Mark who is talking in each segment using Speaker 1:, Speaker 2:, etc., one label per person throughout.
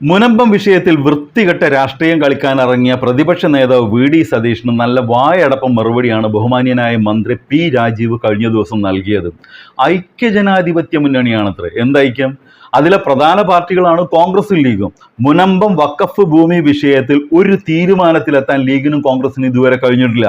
Speaker 1: മുനമ്പം വിഷയത്തിൽ വൃത്തികെട്ട രാഷ്ട്രീയം കളിക്കാൻ ഇറങ്ങിയ പ്രതിപക്ഷ നേതാവ് വി ഡി സതീഷിന് നല്ല വായടപ്പം മറുപടിയാണ് ബഹുമാന്യനായ മന്ത്രി പി രാജീവ് കഴിഞ്ഞ ദിവസം നൽകിയത്. ഐക്യജനാധിപത്യ മുന്നണിയാണത്രേ. എന്തൈക്യം അതിലെ പ്രധാന പാർട്ടികളാണ് കോൺഗ്രസും ലീഗും. മുനമ്പം വക്കഫ് ഭൂമി വിഷയത്തിൽ ഒരു തീരുമാനത്തിലെത്താൻ ലീഗിനും കോൺഗ്രസിനും ഇതുവരെ കഴിഞ്ഞിട്ടില്ല.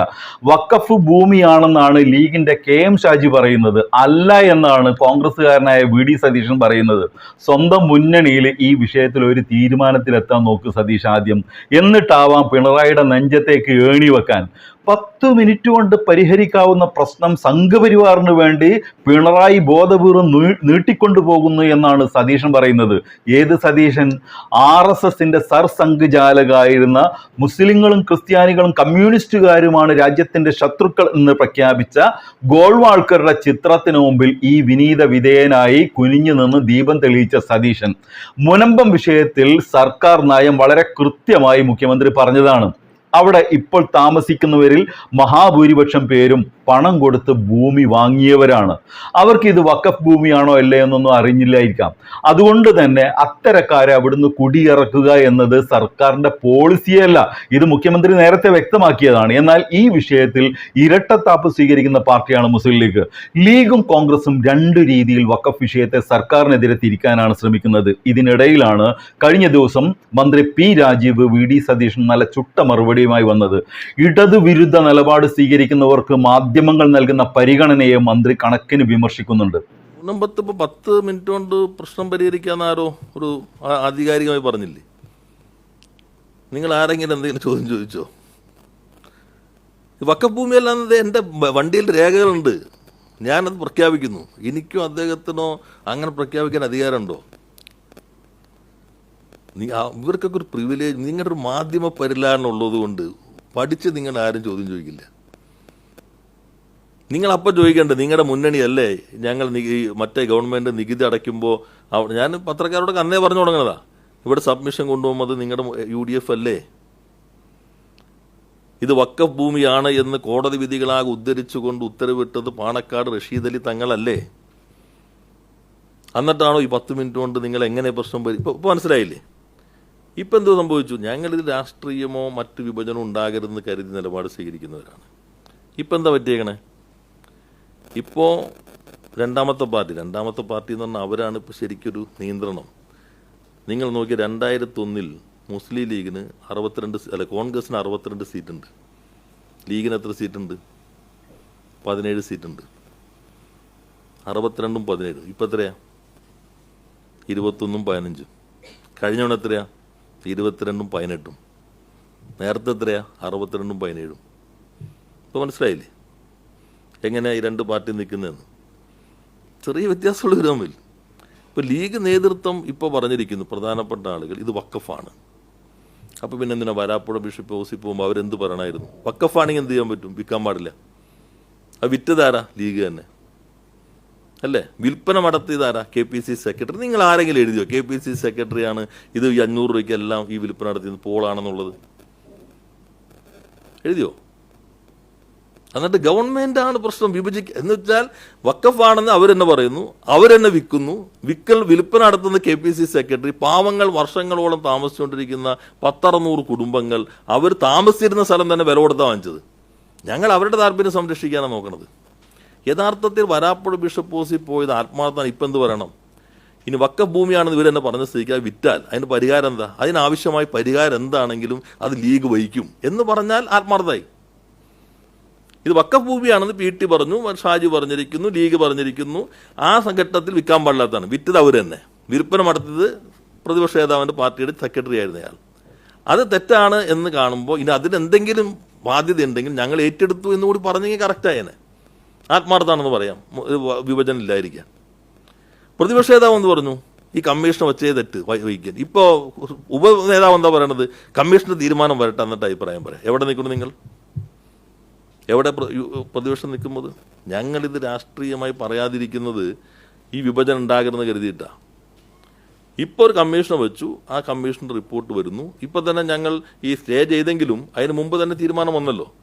Speaker 1: വക്കഫ് ഭൂമിയാണെന്നാണ് ലീഗിന്റെ കെ എം ഷാജി പറയുന്നത്. അല്ല എന്നാണ് കോൺഗ്രസ്സുകാരനായ വി ഡി സതീശൻ പറയുന്നത്. സ്വന്തം മുന്നണിയിൽ ഈ വിഷയത്തിൽ ഒരു തീരുമാനത്തിലെത്താൻ നോക്ക് സതീഷ് ആദ്യം. എന്നിട്ടാവാം പിണറായിയുടെ നെഞ്ചത്തേക്ക് ഏണി വെക്കാൻ. പത്ത് മിനിറ്റ് കൊണ്ട് പരിഹരിക്കാവുന്ന പ്രശ്നം സംഘപരിവാറിന് വേണ്ടി പിണറായി ബോധപൂർവം നീട്ടിക്കൊണ്ടു പോകുന്നു എന്നാണ് സതീശൻ പറയുന്നത്. ഏത് സതീശൻ? ആർ എസ് എസിന്റെ സർസംഘചാലകായിരുന്ന മുസ്ലിങ്ങളും ക്രിസ്ത്യാനികളും കമ്മ്യൂണിസ്റ്റുകാരുമാണ് രാജ്യത്തിന്റെ ശത്രുക്കൾ എന്ന് പ്രഖ്യാപിച്ച ഗോൾവാൾക്കറുടെ ചിത്രത്തിന് മുമ്പിൽ ഈ വിനീത വിധേയനായി കുനിഞ്ഞു നിന്ന് ദീപം തെളിയിച്ച സതീശൻ. മുനമ്പം വിഷയത്തിൽ സർക്കാർ നയം വളരെ കൃത്യമായി മുഖ്യമന്ത്രി പറഞ്ഞതാണ്. അവിടെ ഇപ്പോൾ താമസിക്കുന്നവരിൽ മഹാഭൂരിപക്ഷം പേരും പണം കൊടുത്ത് ഭൂമി വാങ്ങിയവരാണ്. അവർക്ക് ഇത് വക്കഫ് ഭൂമിയാണോ അല്ലേ എന്നൊന്നും അറിഞ്ഞില്ലായിരിക്കാം. അതുകൊണ്ട് തന്നെ അത്തരക്കാരെ അവിടുന്ന് കുടിയിറക്കുക എന്നത് സർക്കാരിന്റെ പോളിസിയല്ല. ഇത് മുഖ്യമന്ത്രി നേരത്തെ വ്യക്തമാക്കിയതാണ്. എന്നാൽ ഈ വിഷയത്തിൽ ഇരട്ടത്താപ്പ് സ്വീകരിക്കുന്ന പാർട്ടിയാണ് മുസ്ലിം ലീഗ്. ലീഗും കോൺഗ്രസും രണ്ട് രീതിയിൽ വക്കഫ് വിഷയത്തെ സർക്കാരിനെതിരെ തിരിക്കാനാണ് ശ്രമിക്കുന്നത്. ഇതിനിടയിലാണ് കഴിഞ്ഞ ദിവസം മന്ത്രി P Rajeev V D Satheesan നല്ല ചുട്ട മറുപടിയുമായി വന്നത്. ഇടതുവിരുദ്ധ നിലപാട് സ്വീകരിക്കുന്നവർക്ക് മാധ്യമങ്ങൾ നൽകുന്ന പരിഗണനയെ മന്ത്രി കണക്കിന് വിമർശിക്കുന്നുണ്ട്.
Speaker 2: മുനമ്പത്ത് ഇപ്പോൾ പത്ത് മിനിറ്റ് കൊണ്ട് പ്രശ്നം പരിഹരിക്കാന്ന് ആരോ ഒരു ആധികാരികമായി പറഞ്ഞില്ലേ? നിങ്ങൾ ആരെങ്കിലും എന്തെങ്കിലും ചോദ്യം ചോദിച്ചോ? വക്കഫ് അല്ലാതെ എന്റെ വണ്ടിയിൽ രേഖകളുണ്ട്. ഞാനത് പ്രഖ്യാപിക്കുന്നു. എനിക്കും അദ്ദേഹത്തിനോ അങ്ങനെ പ്രഖ്യാപിക്കാൻ അധികാരമുണ്ടോ? ഇവർക്കൊക്കെ ഒരു പ്രിവിലേജ് നിങ്ങളുടെ ഒരു മാധ്യമ പരിലാണ് ഉള്ളത് കൊണ്ട് പഠിച്ച് നിങ്ങൾ ആരും ചോദ്യം ചോദിക്കില്ല. നിങ്ങൾ അപ്പം ചോദിക്കേണ്ടത് നിങ്ങളുടെ മുന്നണിയല്ലേ ഞങ്ങൾ മറ്റേ ഗവൺമെന്റ് നികുതി അടയ്ക്കുമ്പോൾ ഞാൻ പത്രക്കാരോട് അന്നേ പറഞ്ഞു തുടങ്ങണതാ ഇവിടെ സബ്മിഷൻ കൊണ്ടുപോകുമ്പോൾ നിങ്ങളുടെ യു ഡി എഫ് അല്ലേ? ഇത് വക്കഫ് ഭൂമിയാണ് എന്ന് കോടതി വിധികളാകെ ഉദ്ധരിച്ചുകൊണ്ട് ഉത്തരവിട്ടത് പാണക്കാട് റഷീദ് അലി തങ്ങളല്ലേ? എന്നിട്ടാണോ ഈ പത്ത് മിനിറ്റ് കൊണ്ട് നിങ്ങൾ എങ്ങനെ പ്രശ്നം ഇപ്പോൾ ഇപ്പൊ ഇപ്പൊ മനസ്സിലായില്ലേ? ഇപ്പം എന്തോ സംഭവിച്ചു? ഞങ്ങളിത് രാഷ്ട്രീയമോ മറ്റു വിഭജനമോ ഉണ്ടാകരുതെന്ന് കരുതി നിലപാട് സ്വീകരിക്കുന്നവരാണ്. ഇപ്പം എന്താ പറ്റിയേക്കണേ? ഇപ്പോൾ രണ്ടാമത്തെ പാർട്ടി രണ്ടാമത്തെ പാർട്ടി എന്ന് പറഞ്ഞാൽ അവരാണ് ഇപ്പോൾ ശരിക്കൊരു നിയന്ത്രണം. നിങ്ങൾ നോക്കി രണ്ടായിരത്തി ഒന്നിൽ മുസ്ലിം ലീഗിന് അറുപത്തിരണ്ട് അല്ല കോൺഗ്രസിന് അറുപത്തിരണ്ട് സീറ്റുണ്ട്. ലീഗിന് എത്ര സീറ്റുണ്ട്? പതിനേഴ് സീറ്റുണ്ട്. അറുപത്തിരണ്ടും പതിനേഴും. ഇപ്പം എത്രയാ? ഇരുപത്തൊന്നും പതിനഞ്ചും. കഴിഞ്ഞവണ് എത്രയാ? ഇരുപത്തിരണ്ടും പതിനെട്ടും. നേരത്തെ എത്രയാ? അറുപത്തിരണ്ടും പതിനേഴും. ഇപ്പോൾ മനസ്സിലായില്ലേ? എങ്ങനെയാണ് ഈ രണ്ട് പാർട്ടി നിൽക്കുന്നതെന്ന്? ചെറിയ വ്യത്യാസമുള്ള ഒരു തമ്മിൽ. ഇപ്പോൾ ലീഗ് നേതൃത്വം ഇപ്പോൾ പറഞ്ഞിരിക്കുന്നു പ്രധാനപ്പെട്ട ആളുകൾ ഇത് വക്കഫാണ് അപ്പോൾ പിന്നെ എന്തിനാ? വരാപ്പുഴ ബിഷപ്പ് ഓസി പോകുമ്പോൾ അവരെന്ത് പറയണമായിരുന്നു വക്കഫാണെങ്കിൽ എന്ത് ചെയ്യാൻ പറ്റും? വിൽക്കാൻ പാടില്ല. അത് വിറ്റതാരാ? ലീഗ് തന്നെ. അല്ലേ? വിൽപ്പന നടത്തിയതാരാ? കെ പി സി സെക്രട്ടറി നിങ്ങൾ ആരെങ്കിലും എഴുതിയോ കെ പി സി സെക്രട്ടറിയാണ് ഇത് ഈ അഞ്ഞൂറ് രൂപയ്ക്കെല്ലാം ഈ വിൽപ്പന നടത്തിയത്. പോളാണെന്നുള്ളത് എഴുതിയോ? എന്നിട്ട് ആണ് പ്രശ്നം വിഭജിക്കുക എന്ന് വെച്ചാൽ വക്കഫാണെന്ന് അവരെന്നെ പറയുന്നു. അവരെന്നെ വിൽക്കുന്നു. വിക്കൽ വിൽപ്പന നടത്തുന്ന കെ പി സി സെക്രട്ടറി പാവങ്ങൾ വർഷങ്ങളോളം താമസിച്ചുകൊണ്ടിരിക്കുന്ന പത്തറുന്നൂറ് കുടുംബങ്ങൾ അവർ താമസിച്ചിരുന്ന സ്ഥലം തന്നെ വില കൊടുത്താ വാങ്ങിച്ചത്. ഞങ്ങൾ അവരുടെ താല്പര്യം സംരക്ഷിക്കാനാണ് നോക്കുന്നത് യഥാർത്ഥത്തിൽ വരാപ്പുഴ ബിഷപ്പ് ഓസി പോയത് ആത്മാർത്ഥമാണ്. ഇപ്പം എന്ത് പറയണം ഇനി വക്കഫ് ഭൂമിയാണെന്ന് തന്നെ പറഞ്ഞ സ്ഥിതിക്ക് വിറ്റാൽ അതിന് പരിഹാരം എന്താ? അതിനാവശ്യമായ പരിഹാരം എന്താണെങ്കിലും അത് ലീഗ് വഹിക്കും എന്ന് പറഞ്ഞാൽ ആത്മാർത്ഥമായി. ഇത് വക്കഫ് ഭൂമിയാണെന്ന് പി ടി പറഞ്ഞു ഷാജി പറഞ്ഞിരിക്കുന്നു ലീഗ് പറഞ്ഞിരിക്കുന്നു. ആ സംഘട്ടത്തിൽ വിൽക്കാൻ പാടില്ലാത്തതാണ്. വിറ്റത് അവർ തന്നെ വിൽപ്പന നടത്തിയത് പ്രതിപക്ഷ നേതാവിന്റെ പാർട്ടിയുടെ സെക്രട്ടറി ആയിരുന്നു അയാൾ അത് തെറ്റാണ് എന്ന് കാണുമ്പോൾ ഇനി അതിനെന്തെങ്കിലും ബാധ്യത ഉണ്ടെങ്കിൽ ഞങ്ങൾ ഏറ്റെടുത്തു എന്നുകൂടി പറഞ്ഞെങ്കിൽ കറക്റ്റായേനെ ആത്മാർത്ഥമാണെന്ന് പറയാം. മു- ഇത് വിഭജനം ഇല്ലായിരിക്കാൻ പ്രതിപക്ഷ നേതാവ് എന്ന് പറഞ്ഞു? ഈ കമ്മീഷൻ വെച്ചേ തെറ്റ് വഹി- വഹിക്കാൻ. ഇപ്പോൾ ഉപ നേതാവ് എന്താ പറയണത്? കമ്മീഷന്റെ തീരുമാനം വരട്ടെ എന്നിട്ട് അഭിപ്രായം പറയാം. എവിടെ നിൽക്കുന്നു നിങ്ങൾ? എവിടെ പ്രതിപക്ഷം നിൽക്കുന്നത്? ഞങ്ങളിത് രാഷ്ട്രീയമായി പറയാതിരിക്കുന്നത് ഈ വിഭജനം ഉണ്ടാകരുതെന്ന് കരുതിയിട്ടാണ് ഇപ്പോൾ ഒരു കമ്മീഷൻ വെച്ചു. ആ കമ്മീഷന്റെ റിപ്പോർട്ട് വരുന്നു. ഇപ്പോൾ തന്നെ ഞങ്ങൾ ഈ സ്റ്റേ ചെയ്തെങ്കിലും അതിന് മുമ്പ് തന്നെ തീരുമാനം വന്നല്ലോ.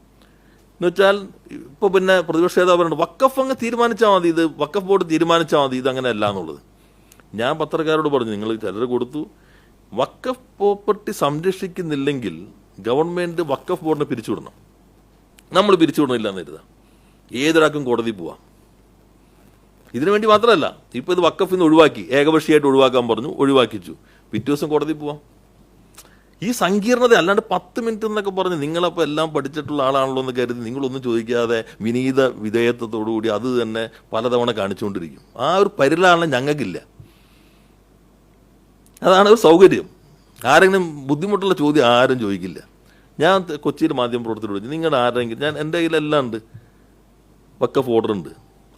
Speaker 2: എന്ന് വെച്ചാൽ ഇപ്പോൾ പിന്നെ പ്രതിപക്ഷ നേതാവ് പറയുന്നത് വക്കഫ് അങ്ങ് തീരുമാനിച്ചാൽ മതി ഇത് വക്കഫ് ബോർഡ് തീരുമാനിച്ചാൽ മതി ഇത് അങ്ങനെ അല്ല എന്നുള്ളത്. ഞാൻ പത്രക്കാരോട് പറഞ്ഞു നിങ്ങൾ ചിലർ കൊടുത്തു വക്കഫ് പ്രോപ്പർട്ടി സംരക്ഷിക്കുന്നില്ലെങ്കിൽ ഗവൺമെന്റ് വക്കഫ് ബോർഡിനെ പിരിച്ചുവിടണം. നമ്മൾ പിരിച്ചുവിടണില്ല എന്ന് കരുതാം. ഏതൊരാൾക്കും കോടതി പോവാം. ഇതിനു വേണ്ടി മാത്രമല്ല ഇപ്പോൾ ഇത് വക്കഫിൽ നിന്ന് ഒഴിവാക്കി ഏകപക്ഷീയമായിട്ട് ഒഴിവാക്കാൻ പറഞ്ഞു ഒഴിവാക്കിച്ചു. പിറ്റേ ദിവസം കോടതി പോവാം. ഈ സങ്കീർണത അല്ലാണ്ട് പത്ത് മിനിറ്റ് എന്നൊക്കെ പറഞ്ഞ് നിങ്ങളപ്പോൾ എല്ലാം പഠിച്ചിട്ടുള്ള ആളാണല്ലോ എന്ന് കരുതി നിങ്ങളൊന്നും ചോദിക്കാതെ വിനീത വിധേയത്വത്തോടു കൂടി അത് തന്നെ പലതവണ കാണിച്ചുകൊണ്ടിരിക്കും. ആ ഒരു പരിലാളനം ഞങ്ങൾക്കില്ല. അതാണ് ഒരു സൗകര്യം. ആരെങ്കിലും ബുദ്ധിമുട്ടുള്ള ചോദ്യം ആരും ചോദിക്കില്ല. ഞാൻ കൊച്ചിയിൽ മാധ്യമ പ്രവർത്തകർ വിളിച്ചു നിങ്ങളുടെ ആരെങ്കിലും ഞാൻ എന്റെ കയ്യിലെല്ലാം ഉണ്ട്. വക്കഫ് ഓർഡർ ഉണ്ട്.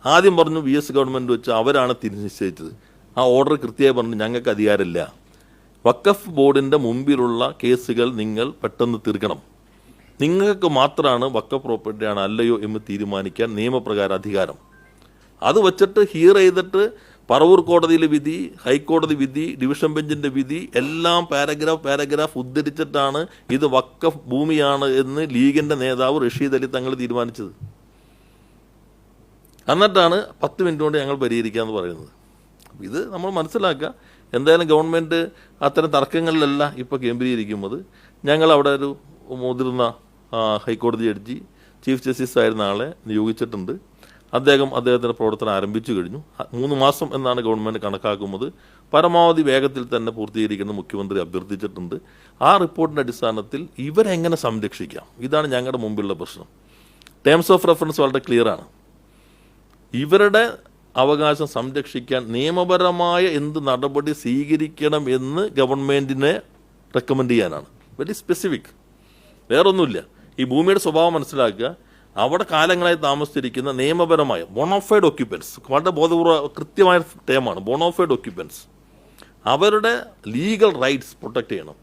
Speaker 2: ആദ്യം പറഞ്ഞു വി എസ് ഗവൺമെന്റ് വെച്ച് അവരാണ് തിരിനിശ്ചയിച്ചത് ആ ഓർഡർ കൃത്യമായി പറഞ്ഞു ഞങ്ങൾക്ക് അധികാരമില്ല. വക്കഫ് ബോർഡിന്റെ മുമ്പിലുള്ള കേസുകൾ നിങ്ങൾ പെട്ടെന്ന് തീർക്കണം നിങ്ങൾക്ക് മാത്രമാണ് വക്കഫ് പ്രോപ്പർട്ടിയാണ് അല്ലയോ എന്ന് തീരുമാനിക്കാൻ നിയമപ്രകാരം അധികാരം. അത് വച്ചിട്ട് ഹിയർ ചെയ്തിട്ട് പറവൂർ കോടതിയിലെ വിധി ഹൈക്കോടതി വിധി ഡിവിഷൻ ബെഞ്ചിന്റെ വിധി എല്ലാം പാരഗ്രാഫ് പാരഗ്രാഫ് ഉദ്ധരിച്ചിട്ടാണ് ഇത് വക്കഫ് ഭൂമിയാണ് എന്ന് ലീഗിന്റെ നേതാവ് റഷീദ് അലി തങ്ങൾ തീരുമാനിച്ചത്. എന്നിട്ടാണ് പത്ത് മിനിറ്റ് കൊണ്ട് ഞങ്ങൾ പരിഹരിക്കാമെന്ന് പറയുന്നത്. ഇത് നമ്മൾ മനസ്സിലാക്കുക എന്തായാലും ഗവൺമെന്റ് അത്തരം തർക്കങ്ങളിലല്ല ഇപ്പോൾ കേന്ദ്രീകരിക്കുന്നത്. ഞങ്ങൾ അവിടെ ഒരു മുതിർന്ന ഹൈക്കോടതി ജഡ്ജി ചീഫ് ജസ്റ്റിസ് ആയിരുന്ന ആളെ നിയോഗിച്ചിട്ടുണ്ട്. അദ്ദേഹം അദ്ദേഹത്തിന്റെ പ്രവർത്തനം ആരംഭിച്ചു കഴിഞ്ഞു. മൂന്ന് മാസം എന്നാണ് ഗവൺമെന്റ് കണക്കാക്കുന്നത്. പരമാവധി വേഗത്തിൽ തന്നെ പൂർത്തീകരിക്കുന്ന മുഖ്യമന്ത്രി അഭ്യർത്ഥിച്ചിട്ടുണ്ട്. ആ റിപ്പോർട്ടിന്റെ അടിസ്ഥാനത്തിൽ ഇവരെങ്ങനെ സംരക്ഷിക്കാം? ഇതാണ് ഞങ്ങളുടെ മുമ്പിലുള്ള പ്രശ്നം. ടേംസ് ഓഫ് റെഫറൻസ് വളരെ ക്ലിയറാണ് ഇവരുടെ അവകാശം സംരക്ഷിക്കാൻ നിയമപരമായ എന്ത് നടപടി സ്വീകരിക്കണം എന്ന് ഗവൺമെന്റിനെ റെക്കമെൻഡ് ചെയ്യാനാണ്. വെരി സ്പെസിഫിക് വേറൊന്നുമില്ല. ഈ ഭൂമിയുടെ സ്വഭാവം മനസ്സിലാക്കുക. അവിടെ കാലങ്ങളായി താമസിച്ചിരിക്കുന്ന നിയമപരമായ ബോണോഫൈഡ് ഒക്യുപ്പൻസ് വളരെ ബോധപൂർവ കൃത്യമായ ടേമാണ് ബോണോഫൈഡ് ഒക്യുപ്പൻസ് അവരുടെ ലീഗൽ റൈറ്റ്സ് പ്രൊട്ടക്റ്റ് ചെയ്യണം.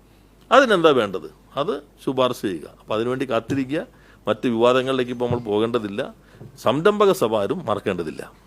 Speaker 2: അതിനെന്താ വേണ്ടത്? അത് ശുപാർശ ചെയ്യുക. അപ്പോൾ അതിനുവേണ്ടി കാത്തിരിക്കുക. മറ്റ് വിവാദങ്ങളിലേക്ക് ഇപ്പോൾ നമ്മൾ പോകേണ്ടതില്ല. സംരംഭക സഭ ആരും മറക്കേണ്ടതില്ല.